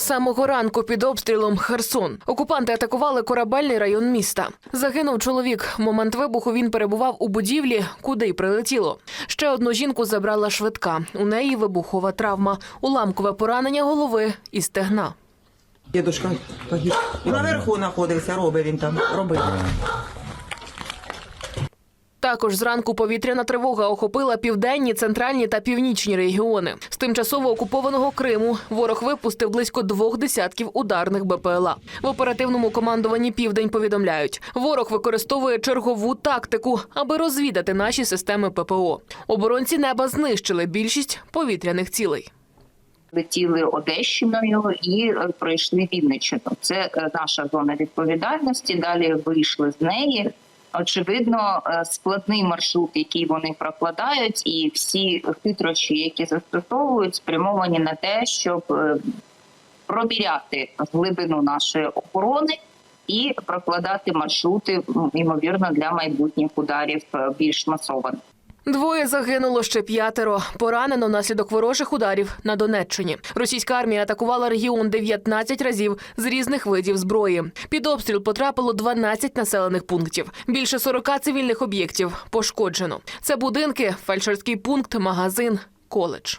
Самого ранку під обстрілом Херсон. Окупанти атакували корабельний район міста. Загинув чоловік. Момент вибуху він перебував у будівлі, куди й прилетіло. Ще одну жінку забрала швидка. У неї вибухова травма, уламкове поранення голови і стегна. Дідушка. Наверху знаходився, робив він там, робив. Також зранку повітряна тривога охопила південні, центральні та північні регіони. З тимчасово окупованого Криму ворог випустив близько двох десятків ударних БПЛА. В оперативному командуванні Південь повідомляють, ворог використовує чергову тактику, аби розвідати наші системи ППО. Оборонці неба знищили більшість повітряних цілей. летіли Одещиною і е, пройшли Вінниччину. Це е, наша зона відповідальності. Далі вийшли з неї. Очевидно, е, складний маршрут, який вони прокладають, і всі хитрощі, які застосовують, спрямовані на те, щоб пробіряти проміряти глибину нашої охорони і прокладати маршрути, ймовірно, для майбутніх ударів е, більш масованих. Двоє загинуло ще п'ятеро. Поранено внаслідок ворожих ударів на Донеччині. Російська армія атакувала регіон 19 разів з різних видів зброї. Під обстріл потрапило 12 населених пунктів. Більше 40 цивільних об'єктів пошкоджено. Це будинки, фельдшерський пункт, магазин, коледж.